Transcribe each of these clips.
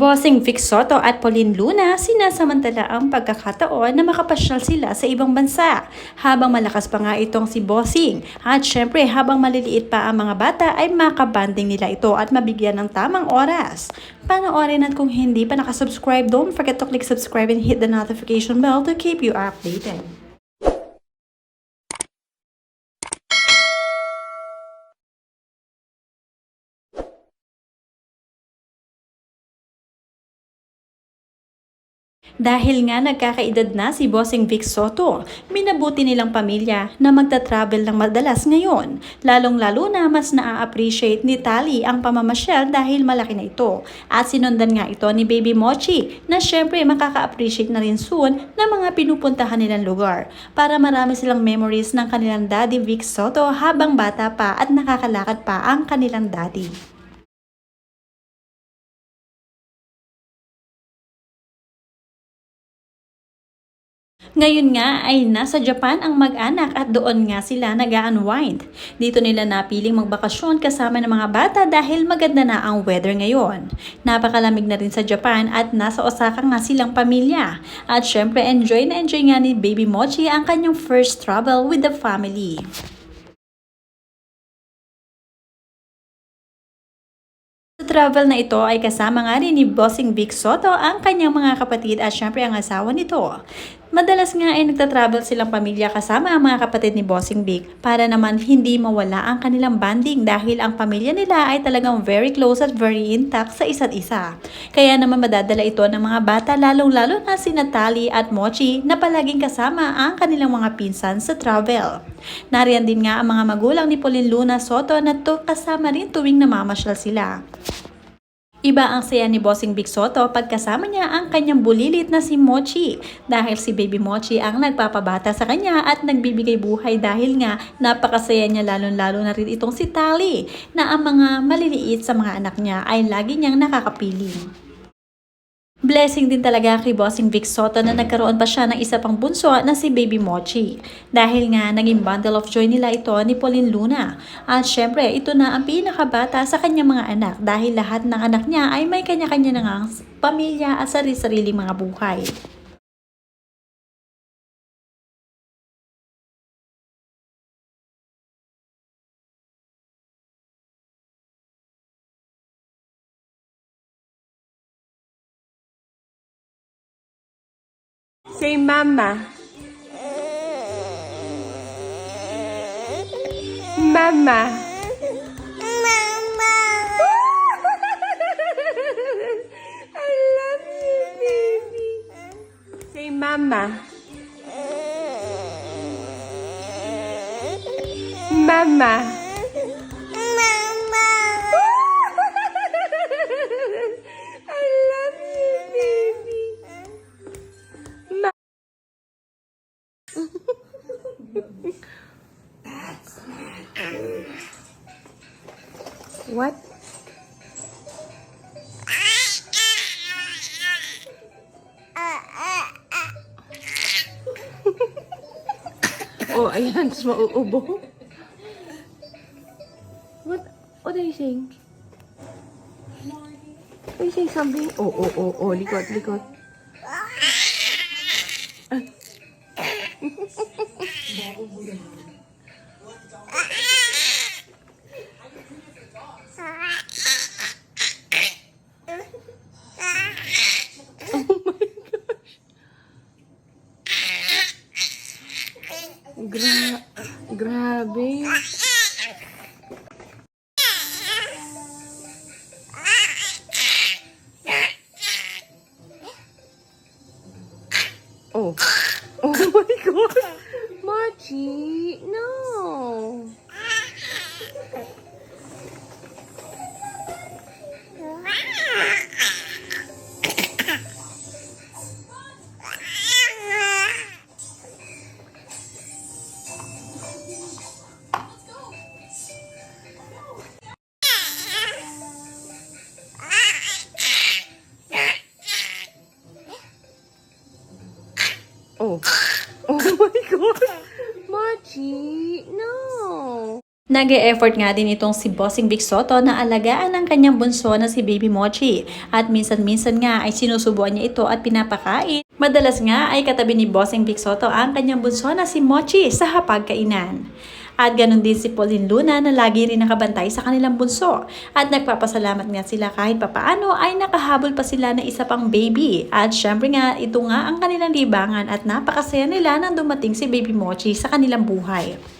Bossing Vic Soto at Pauline Luna sinasamantala ang pagkakataon na makapasyal sila sa ibang bansa habang malakas pa nga itong si Bossing. At syempre habang maliliit pa ang mga bata ay makabanding nila ito at mabigyan ng tamang oras. Panoorin at kung hindi pa nakasubscribe, don't forget to click subscribe and hit the notification bell to keep you updated. Dahil nga nagkakaedad na si Bossing Vic Soto, minabuti nilang pamilya na magta-travel ng madalas ngayon. Lalong-lalo na mas na-appreciate ni Tali ang pamamasyal dahil malaki na ito. At sinundan nga ito ni Baby Mochi na syempre makaka-appreciate na rin soon ng mga pinupuntahan nilang lugar para marami silang memories ng kanilang daddy Vic Soto habang bata pa at nakakalakad pa ang kanilang daddy. Ngayon nga ay nasa Japan ang mag-anak at doon nga sila nag-unwind. Dito nila napiling magbakasyon kasama ng mga bata dahil maganda na ang weather ngayon. Napakalamig na rin sa Japan at nasa Osaka nga silang pamilya. At syempre enjoy na enjoy nga ni Baby Mochi ang kanyang first travel with the family. Travel na ito ay kasama nga rin ni Bossing Vic Soto ang kanyang mga kapatid at syempre ang asawa nito. Madalas nga ay nagtatravel silang pamilya kasama ang mga kapatid ni Bossing Vic para naman hindi mawala ang kanilang banding dahil ang pamilya nila ay talagang very close at very intact sa isa't isa. Kaya naman madadala ito ng mga bata lalong-lalo na si Natalie at Mochi na palaging kasama ang kanilang mga pinsan sa travel. Nariyan din nga ang mga magulang ni Pauline Luna Soto na to kasama rin tuwing namamasyal sila. Iba ang saya ni Bossing Big Soto pagkasama niya ang kanyang bulilit na si Mochi dahil si Baby Mochi ang nagpapabata sa kanya at nagbibigay buhay dahil nga napakasaya niya lalong-lalo na rin itong si Tali na ang mga maliliit sa mga anak niya ay lagi niyang nakakapiling. Blessing din talaga kay Bossing Vic Soto na nagkaroon pa siya ng isa pang bunso na si Baby Mochi. Dahil nga naging bundle of joy nila ito ni Pauline Luna. At syempre, ito na ang pinakabata sa kanyang mga anak dahil lahat ng anak niya ay may kanya-kanya na pamilya at sarili-sarili mga buhay. Say mama. Mama. Mama. Mama. What? oh, ayan. Tapos mauubo. What? What are you saying? Are you saying something? Oh, oh, oh, oh. Likot, likot. Gra grabe. Mochi, no. Mochi, no. Nag-e-effort nga din itong si Bossing Vic Soto na alagaan ang kanyang bunso na si Baby Mochi. At minsan-minsan nga ay sinusubuan niya ito at pinapakain. Madalas nga ay katabi ni Bossing Vic Soto ang kanyang bunso na si Mochi sa hapagkainan. At ganun din si Pauline Luna na lagi rin nakabantay sa kanilang bunso. At nagpapasalamat nga sila kahit papaano ay nakahabol pa sila ng isa pang baby. At syempre nga ito nga ang kanilang libangan at napakasaya nila nang dumating si Baby Mochi sa kanilang buhay.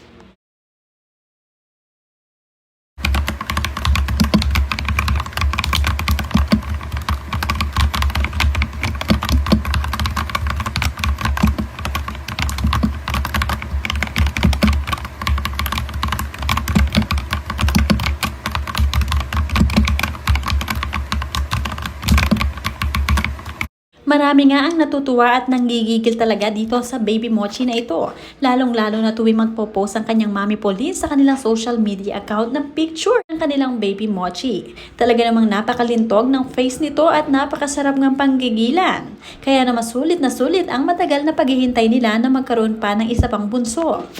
Marami nga ang natutuwa at nanggigigil talaga dito sa baby mochi na ito. Lalong-lalo na tuwing magpo-post ang kanyang mami Pauline sa kanilang social media account ng picture ng kanilang baby mochi. Talaga namang napakalintog ng face nito at napakasarap ng panggigilan. Kaya naman sulit na sulit ang matagal na paghihintay nila na magkaroon pa ng isa pang bunso.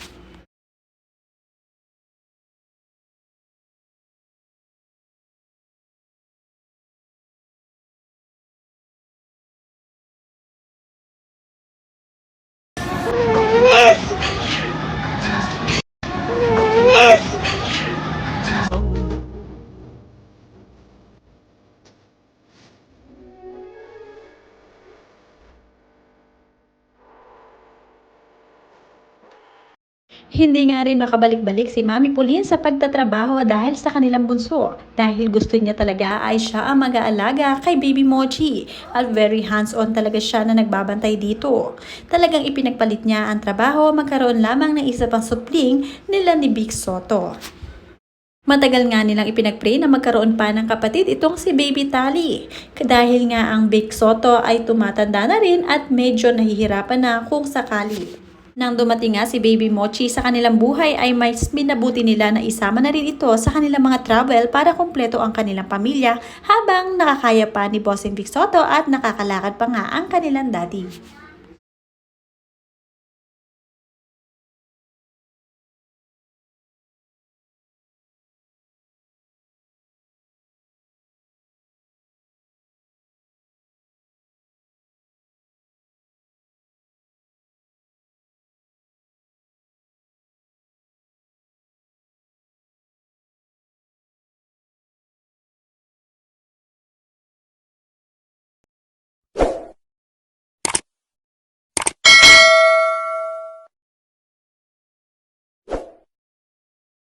Hindi nga rin makabalik-balik si Mami Pauline sa pagtatrabaho dahil sa kanilang bunso. Dahil gusto niya talaga ay siya ang mag-aalaga kay Baby Mochi. At very hands-on talaga siya na nagbabantay dito. Talagang ipinagpalit niya ang trabaho magkaroon lamang ng isa pang supling nila ni Big Soto. Matagal nga nilang ipinagpray na magkaroon pa ng kapatid itong si Baby Tali. Dahil nga ang Big Soto ay tumatanda na rin at medyo nahihirapan na kung sakali. Nang dumating nga si Baby Mochi sa kanilang buhay ay mas minabuti nila na isama na rin ito sa kanilang mga travel para kumpleto ang kanilang pamilya habang nakakaya pa ni Bossing Vic Soto at nakakalakad pa nga ang kanilang daddy.